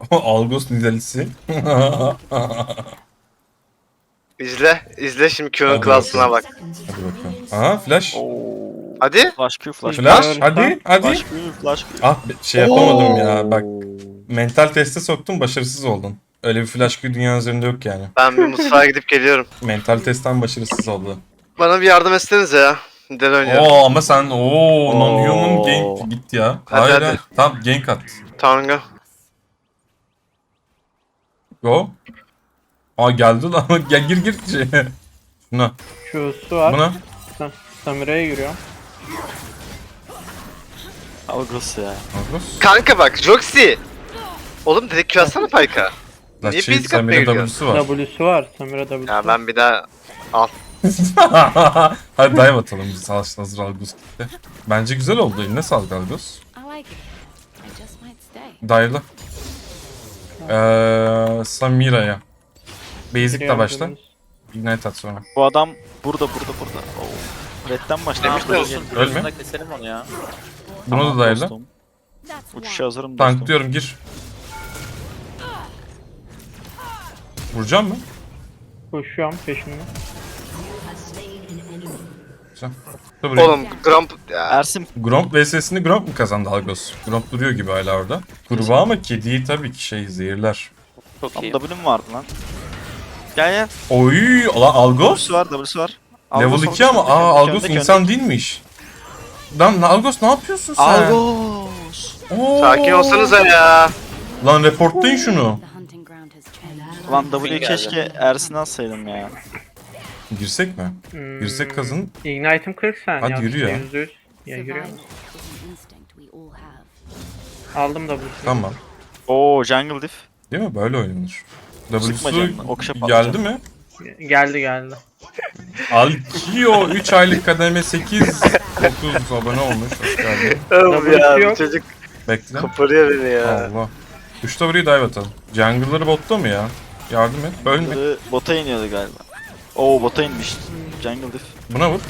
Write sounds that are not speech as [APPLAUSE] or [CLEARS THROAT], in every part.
[LAUGHS] Algos Nidalisi. [LAUGHS] İzle. izle şimdi Q'nun Hadi klasına bak. Hadi bakalım. Aha flash. Oo. Hadi. Flash Q flash Q. Flash hadi hadi. Flash Q flash Q. Ah be- şey yapamadım ya bak. Mental teste soktum başarısız oldun. Öyle bir flash Q dünya üzerinde yok yani. Ben bir mutfağa [LAUGHS] gidip geliyorum. Mental testten başarısız oldu. Bana bir yardım etsenize ya. Deli oynuyorum. Oo ama sen ooo non-human gank git ya. Hadi, Hayır hadi. hayır. Tamam gank at. Tanga. Go. Aa geldi lan. [LAUGHS] Gel gir gir. şeye. Şuna. Q'su var. Buna. Sam- Samira'ya giriyor. Algos ya. Algos. Kanka bak Joxy. Oğlum dedik Q atsana Payka. La Niye şey biz kapıya Samira gidiyoruz? W'su var. W'su var. Samira W'su Ya ben bir daha al. [LAUGHS] Hadi dive atalım biz hazır hazır Algos gitti. Bence güzel oldu. Eline sağlık Algos. I like it. I just might stay. Dive'la. Ee, Samira'ya. Basic'le Giriyor başla. Ignite at sonra. Bu adam burada burada burada. Oo. Red'den başlamış. Demişler olsun. Ölme. keselim onu ya. Bunu Tamam, da dive'la. dostum. Uçuşa hazırım dostum. Tank diyorum gir. Vuracağım mı? Koşuyorum peşinden. Güzel. Buraya. Oğlum Grump ya. Ersin Gromp vs'sini Gromp mu kazandı Algos? Gromp duruyor gibi hala orada. Kurbağa ama kediyi tabii ki şey zehirler. Çok Tam iyi. W'm vardı lan. Gel gel. Oy! Lan Algos? W'su var W'su var. Level Algos 2 ama aa Algos insan değilmiş. Lan Algos ne yapıyorsun sen? Algos. Oo. Sakin olsanıza ya. Lan reportlayın şunu. Lan W keşke Ersin alsaydım ya. Girsek mi? Hmm, Girsek kazın. Ignite'ım 40 saniye. Hadi yürü ya. %100. Ya yürüyor musun? Aldım W'su. Tamam. Oo jungle diff. Değil mi? Böyle oynanır. Sıkma W'su canını, okşa patlayacak. geldi mi? Geldi geldi. Alkio 3 aylık kademe 8 9 abone olmuş. Hoş geldin. Oğlum ya bu yok. çocuk Bekle. koparıyor beni ya. Allah. 3 burayı dive atalım. Jungle'ları botta mı ya? Yardım et. Ölme. Bota iniyordu galiba. Oo bota inmiş. Jungle diff. Buna vur.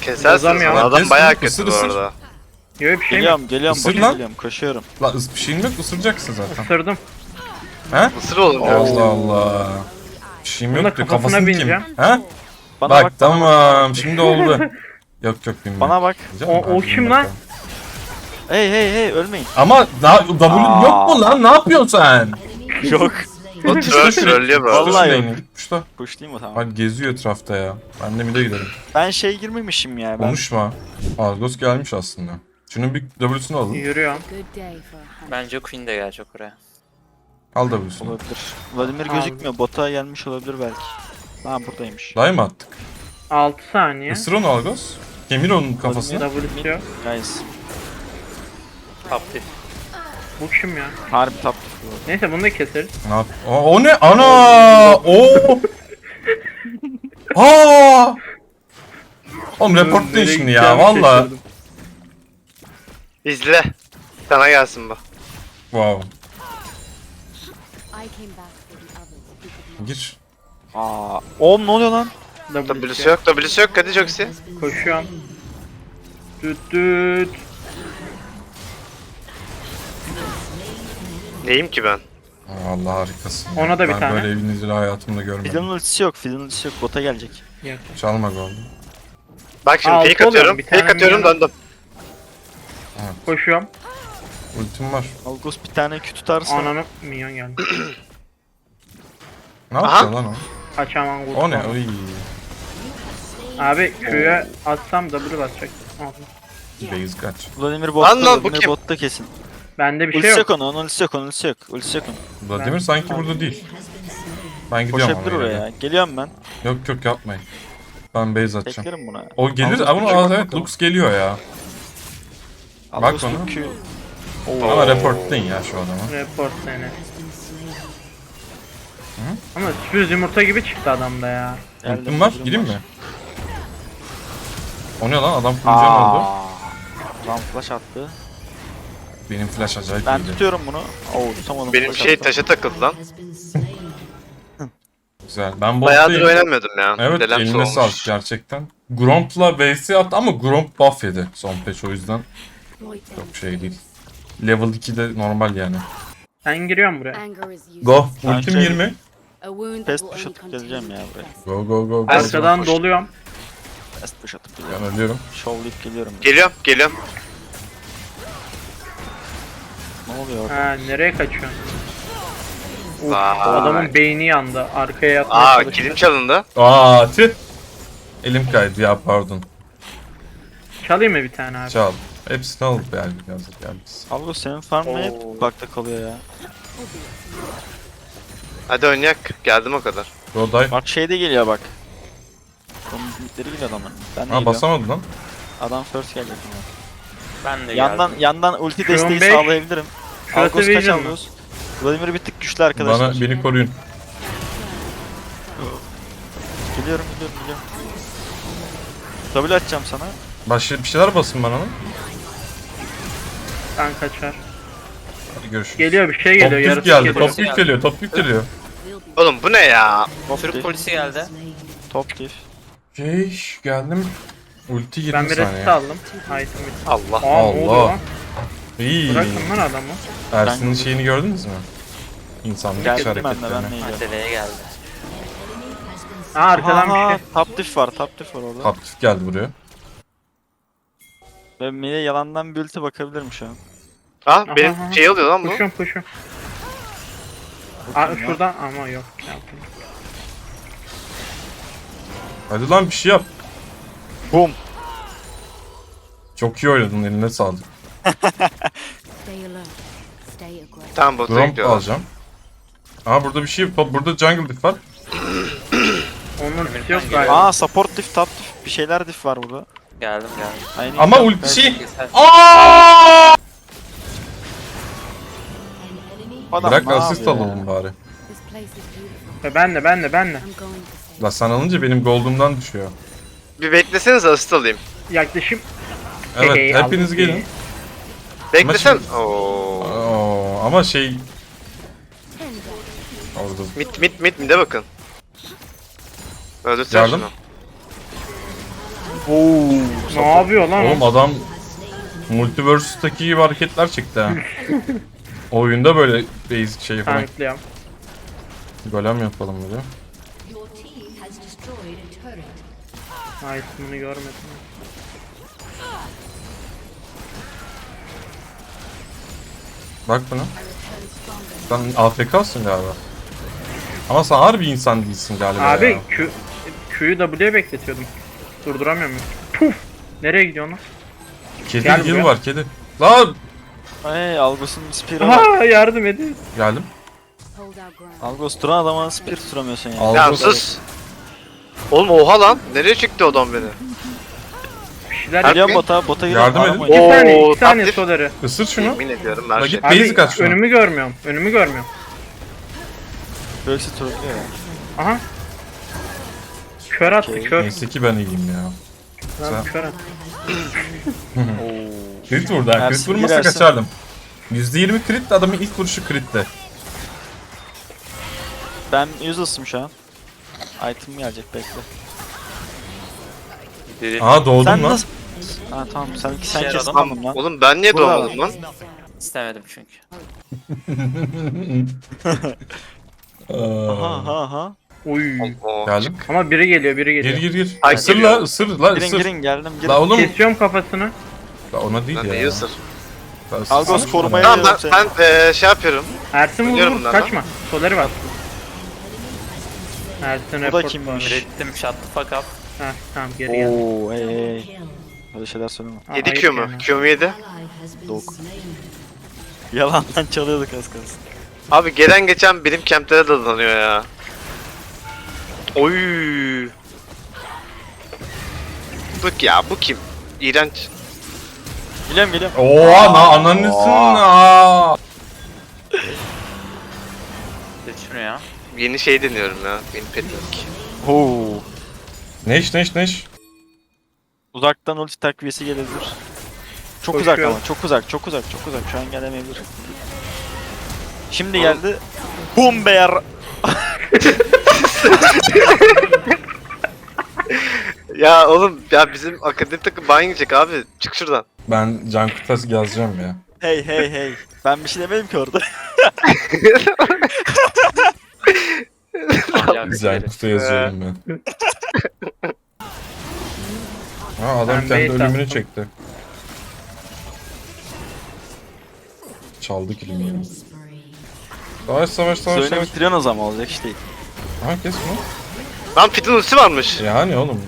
Kesersiniz Yazamıyor. lan. Adam bayağı ısır, kötü bu arada. Yok bir şey mi? Geliyorum geliyorum Isır bota lan. geliyorum koşuyorum. La ıs bir şeyin yok ısıracaksın zaten. Isırdım. He? Mısır oğlum ya. Allah Allah. Bir şeyim Bunda yok diyor. kafasına Kafasını kim? bineceğim. He? Bana bak, bak. tamam şimdi oldu. [LAUGHS] yok yok bilmiyorum. Bana bak. O- o kim lan? Hey hey hey ölmeyin. Ama daha W Aa. yok mu lan? Ne yapıyorsun sen? Yok. Troll trollüyor bu arada. Vallahi Şurada yok. inin. Puşla. Push değil mi tamam. Hadi geziyor etrafta ya. Ben de mid'e gidelim. Ben şey girmemişim ya. Ben Konuşma. Argos gelmiş aslında. Şunun bir W'sunu alın. Yürüyorum. Good day for a hunt. Bence Queen de gelecek oraya. Al W'sunu. olabilir. Vladimir gözükmüyor. Bota gelmiş olabilir belki. Ha buradaymış. Dive mi attık? 6 saniye. Isır onu Argos. Kemir onun kafasını. W'su yok. Guys. Taptif. Bu kim ya? Harbi tap. Neyse bunu da keseriz. Ne yap? Aa, o ne? Ana! Oo! [LAUGHS] Aa! Oğlum reportlayın Nereye şimdi ya gideceğimi valla. şaşırdım. İzle. Sana gelsin bu. Wow. I came back for the others who could not. Gir. Aa. Oğlum ne oluyor lan? W'si yok. W'si yok. Hadi Joxy. Koşuyorum. Düt düt. Neyim ki ben? Aa, Allah harikasın. Ona da bir ben tane. böyle evinizde hayatımda görmedim. Fidanın ultisi yok. Fidanın ultisi yok. Bota gelecek. Çalma golü. Bak şimdi Altı fake atıyorum. bir tane Fake atıyorum döndüm. Koşuyorum. Ultim var. Algos bir tane Q tutarsa. Ananı minyon geldi. Ne yapacaksın lan o? Kaçamam O ne? Oy. Abi Q'ya atsam W basacak. Aldım. Base kaç. Vladimir botta. Lan lan, bu Vladimir kim? botta kesin. Bende bir şey Ultisi yok. yok onun. Onun ultisi yok. Onun ultisi yok. Ultisi yok onun. Vladimir sanki burada değil. Ben gidiyorum Koşabilir ama oraya. ya. Geliyorum ben. Yok yok yapmayın. Ben base atacağım. Beklerim buna. O gelir Algos ama aa, evet. Lux geliyor ya. Bak Algos bana. Q. Ama reportlayın ya şu adamı. Report seni. Ama sürpriz yumurta gibi çıktı adamda ya. Geldim, Ultim var. ultim Gireyim mi? O ne lan? Adam fulcan oldu. Aa. Lan flash attı. Benim flash acayip Ben iyiydi. tutuyorum bunu. Oo tutamadım. Benim flash şey taşa takıldı lan. Güzel. Ben Bayağıdır bottayım. oynamıyordum ya. Evet Delem eline soğumuş. sağlık gerçekten. Gromp'la VS attı ama Gromp buff yedi son patch o yüzden çok şey değil. Level 2'de normal yani. Ben giriyorum buraya. Go. Ultim şey- 20. A wound Pest that will push atıp geleceğim ya buraya. Go go go go. Arkadan doluyorum. Fast push atıp geliyorum. Ben ölüyorum. Şovlayıp geliyorum. Geliyorum geliyorum. Ne oluyor orada? Ha nereye kaçıyorsun? Uf, Vay. adamın beyni yandı. Arkaya yatmaya Aa çalıştı. kilim çalındı. Aa tüh. Elim kaydı ya pardon. Çalayım mı bir tane abi? Çal. Hepsini alıp geldik yazık geldik. Algo senin farm mı hep bakta kalıyor ya. Hadi oynayak. Geldim o kadar. Dive. Bak şey de geliyor bak. Komikleri geliyor adamın. Ben de Ha geliyorum. basamadı lan. Adam first yine. Ben de Yandan geldim. yandan ulti Şuan desteği sağlayabilirim. Algos kaç Vision? Algos? Vladimir bir tık güçlü arkadaşlar. Bana beni koruyun. Geliyorum geliyorum geliyorum. W atacağım sana. Başka bir şeyler basın bana lan. Ben kaçar. Hadi görüşürüz. Geliyor bir şey Top geliyor. yük Yarısı geldi. geliyor. Top yük geliyor. Top yük geliyor. Oğlum bu ne ya? Top Türk diff. polisi geldi. Top diff. Okey geldim. Ulti 20 Ben bir saniye. aldım. Item Allah. Aa ne oluyor Allah. lan? İyi. Bırakın lan adamı. Ersin'in Ben- şeyini gördünüz mü? İnsanlık ben de ben hareketlerini. de. Aceleye geldi. Aa arkadan Aha, bir şey. top diff var top diff var orada. Aktif geldi buraya. Ve Mine yalandan bir ulti bakabilirim şu an. Ha benim şey oluyor lan bu. Kuşum kuşum. Aa şuradan ama yok. Yaptım. Hadi lan bir şey yap. Boom. Çok iyi oynadın eline sağlık. Tamam bota Drop gidiyorlar. alacağım. Aa burada bir şey burada jungle diff var. Onun yok galiba. Aa support diff top diff bir şeyler diff var burada. Geldim geldim. Aynı Ama ulti şey. Aa! Adam Bırak ne asist yapıyor ya? alalım bari. Ve Ben de ben de ben de. La sen alınca benim gold'umdan düşüyor. Bir bekleseniz asist alayım. Yaklaşım. Evet Hey, hepiniz aldım. gelin. Beklesen. şimdi- Oo. Oo, ama şey orada Mit mit mit mide bakın. Öldürsene Yardım. şunu. Oo. Ne yapıyor lan? Oğlum adam Multiverse'daki gibi hareketler çekti ha. [LAUGHS] Oyunda böyle basic şey falan. Tanklıyorum. Golem yapalım böyle. Item'ını görmedim. Bak buna. Sen AFK'sın galiba. Ama sen harbi insan değilsin galiba Abi ya. Q, Q'yu W'ye bekletiyordum. Durduramıyorum. Puf! Nereye gidiyorsun lan? Kedi Gel yıl buraya. var kedi. Lan Ay Algos'un spear'ı var. Aha yardım edin. geldim. Hold our ground. Algos duran adama spear tutamıyorsun ya. Al- Ya Algos- sus. Oğlum oha lan. Nereye çıktı o adam beni? Hadi Geliyorum mi? bota, bota Yardım gidiyorum. edin. Arama- İki Oo, saniye, iki saniye taktif. soları. Isır şunu. Yemin ediyorum her Bak şey. Basic aç Abi şunu. önümü görmüyorum. Önümü görmüyorum. Böylesi trollüyor ya. Aha. Kör attı Okey. kör. Neyse ki ben iyiyim ya. Lan Sen- kör attı. Crit vurdu ha. Crit Ersin vurmasa girerse- kaçardım. %20 crit adamın ilk vuruşu crit'te. Ben useless'ım şu an. Item gelecek bekle. Dedim. Aa doğdum Sen lan. nasıl? Ha tamam sen sen kes yaradı. tamam lan. Oğlum ben niye doğmadım lan? İstemedim çünkü. Aa, aha aha. Uy. Oo. Geldim. Ama biri geliyor biri Gir geliyor. gir gir. Ay, Isır geliyor. la ısır la Girin ısır. girin geldim girin. La oğlum. Kesiyorum kafasını. La ona değil Lan ya. neyi ısır? La ısır. Algos korumaya- Tamam ben, ben eee, şey yapıyorum. Ersin vur Biliyorum vur lan kaçma. Soları var. Ersin Bu da report kimmiş? var. Ürettim shut the fuck up. Heh tamam geri gel. Oo ey ey. Öyle şeyler söyleme. Aa, 7 ayıp Q mu? yani. Q mu 7? Dok. Yalandan çalıyorduk az kalsın. Abi gelen geçen benim kemplere dadanıyor ya. Oy. Bak ya bu kim? İğrenç. Geliyorum geliyorum. Oha na ananısın aa. Geç şunu ya. Yeni şey deniyorum ya. Benim petting. Oo. Neş neş neş. Uzaktan ulti takviyesi gelebilir. Çok Koşuyor. uzak ama çok uzak çok uzak çok uzak şu an gelemeyebilir. Şimdi geldi. Boom bear. [LAUGHS] Ya oğlum ya bizim akademi takım ban yiyecek abi. Çık şuradan. Ben Can Kutas yazacağım ya. Hey hey hey. Ben bir şey demedim ki orada. [LAUGHS] [LAUGHS] Ahlaksız Güzel kutu yazıyorum ben. Ha adam Ben kendi bait ölümünü attım. çekti. Çaldı kilimi yine. Savaş savaş savaş Söyle savaş. bitiriyorsun o zaman olacak iş değil. Ha kes bunu. Lan Pit'in ultisi varmış. Yani oğlum.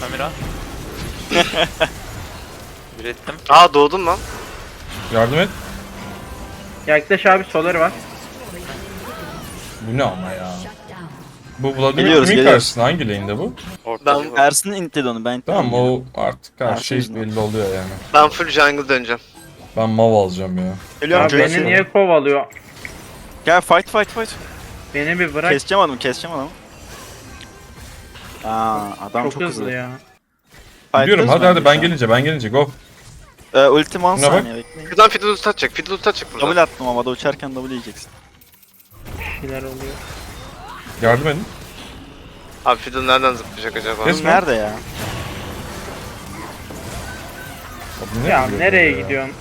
Samira. [LAUGHS] Ürettim. Aa doğdum lan. Yardım et. Yaklaş abi soları var. Bu ne ama ya. Bu Vladimir Geliyoruz, kimin geliyoruz. karşısında? Hangi lane'de bu? Ben, Ersin intledi onu ben. Tamam o artık her şey belli oluyor yani. ben full jungle döneceğim. Ben mav alacağım ya. Geliyorum Joyce. beni niye kovalıyor? Gel fight fight fight. Beni bir bırak. Keseceğim adamı keseceğim adamı. Aa adam çok, çok, hızlı ya. Gidiyorum Fight'larız hadi hadi ben gelince ben gelince go. Ee, ultim 10 Buna bak. saniye bekleyin. Şuradan atacak. Pit'in ultisi atacak buradan. Double attım havada uçarken double yiyeceksin. Şeyler oluyor. Yardım edin. Abi Pit'in nereden zıplayacak acaba? Kız nerede ya? Abi ne Ya nereye ya? gidiyorsun?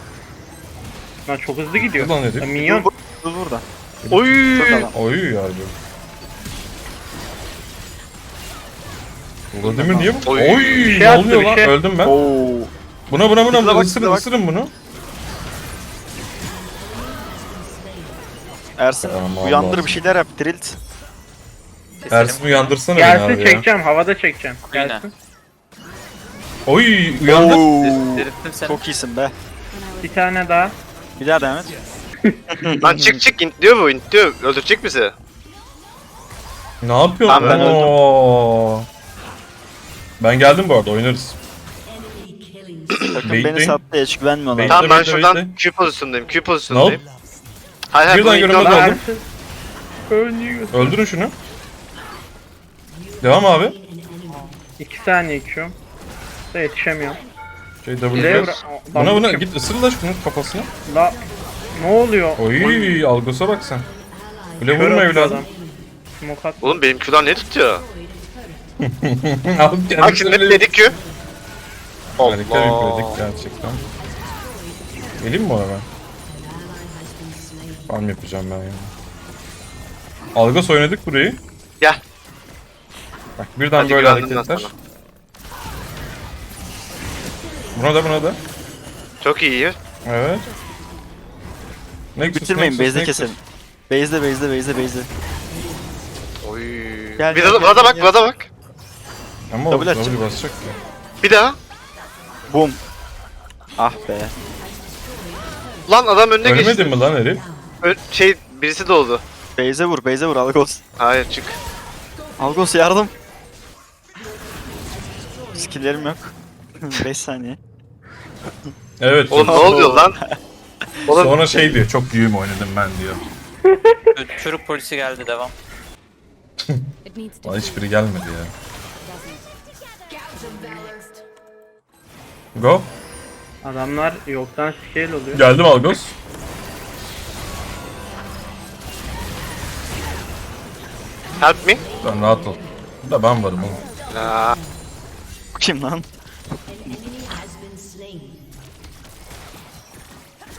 Lan çok hızlı gidiyor. Ulan herif. Ya, minyon. Dur, dur burada. Oy. Şurada. Oy yardım. Vladimir niye bu? Oy. Oy, şey ne attı, oluyor bir lan? şey. Öldüm ben. Oo. Buna buna buna bak, şuna bak. ısırın bunu. Ersin Tamam, uyandır Allah. bir şeyler yap. Drilt. Keselim. Ersin uyandırsana beni Gelsin abi ya. çekeceğim. Havada çekeceğim. Gelsin. Oy uyandı. Oo. Dirilttim seni. Çok iyisin be. Bir tane daha. Bir daha devam et. [LAUGHS] Lan çık çık int diyor bu int diyor. Öldürecek bizi. Ne yapıyorsun? Tamam, ben öldüm. Oo. Ben geldim bu arada oynarız. Takım beni sattı hiç güvenmiyorlar. Bekle. Tamam ben bekle, şuradan bekle. Q pozisyondayım. Q Ne pozisyondayım. Hayır hayır Birden görünmez oldu. oldu. Ersin. Ölüyor. Öldürün şunu. Devam abi. İki saniye içiyorum. Da yetişemiyorum. Şey Buraya W. bırak. Buna buna git ısır da şunun kafasına. La. Ne oluyor? Oy algosa bak sen. Öyle Kör vurma atıyor evladım. adam. Smoke at. Oğlum benim Q'dan ne tutuyor? [LAUGHS] Al Bak şimdi kendini. dedik Q. Harika yükledik gerçekten. Geleyim mi ona ben? Farm yapacağım ben ya. Algos oynadık burayı. Gel. Bak birden Hadi böyle güvendim ben hareketler. sana. Buna da buna da. Çok iyi. Evet. Nexus, Bitirmeyin Nexus, base'de Nexus. keselim. Base'de base'de base'de base'de. Oy. Gel, bir gel, de gel, Vlad'a bak gel. Vlad'a bak. Ama o W atacak. basacak ya. Bir daha. Boom. Ah be. Lan adam önüne geçti. Ölmedin mi lan herif? Ö- şey birisi doğdu. Base'e vur base'e vur Algos. Hayır çık. Algos yardım. Skillerim yok. [LAUGHS] 5 saniye. Evet. Oğlum ne oluyor lan? [LAUGHS] Oğlum Sonra şey diyor çok büyüğüm oynadım ben diyor. Türk polisi geldi devam. [LAUGHS] It needs to Lan hiçbiri gelmedi ya. Go. Adamlar yoktan scale oluyor. Geldim Algos. Help me. Sen rahat ol. Da ben varım oğlum. Aa, Bu kim lan?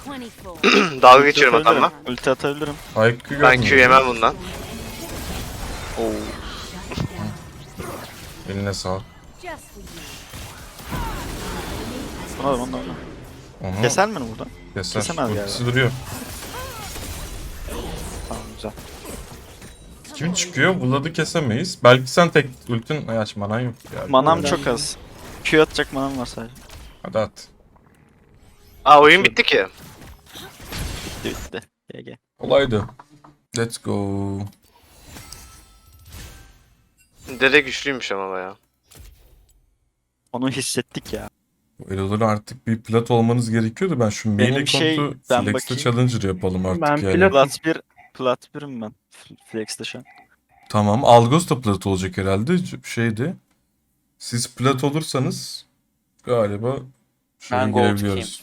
24. [CLEARS THROAT] dalga geçiyorum Ulti atabilirim. adamla. Ulti atabilirim. Haykı Ben Q yemem bundan. Oo. [LAUGHS] Eline sağ. Just for you. Buna da buna. Onu Keser mi bunu burada? keser. kesemez Ultisi galiba. duruyor. Tamam güzel. Kim çıkıyor? Vlad'ı kesemeyiz. Belki sen tek ultin Ay, aç manan yok ya. Manam Öyle. çok az. Q atacak manam var sadece. Hadi at. Aa oyun bitti ki. Bitti bitti. GG. Kolaydı. Let's go. Dede güçlüymüş ama baya. Onu hissettik ya. Elo'ları artık bir plat olmanız gerekiyordu. Ben şu main Benim şey- account'u ben Flex'te bakayım. Challenger yapalım artık Ben yani. plat- Plat 1 Plat 1'im ben. Flex'te şu an. Tamam. Algos da plat olacak herhalde. Şeydi. Siz plat olursanız galiba şöyle Ben gold girebiliyoruz.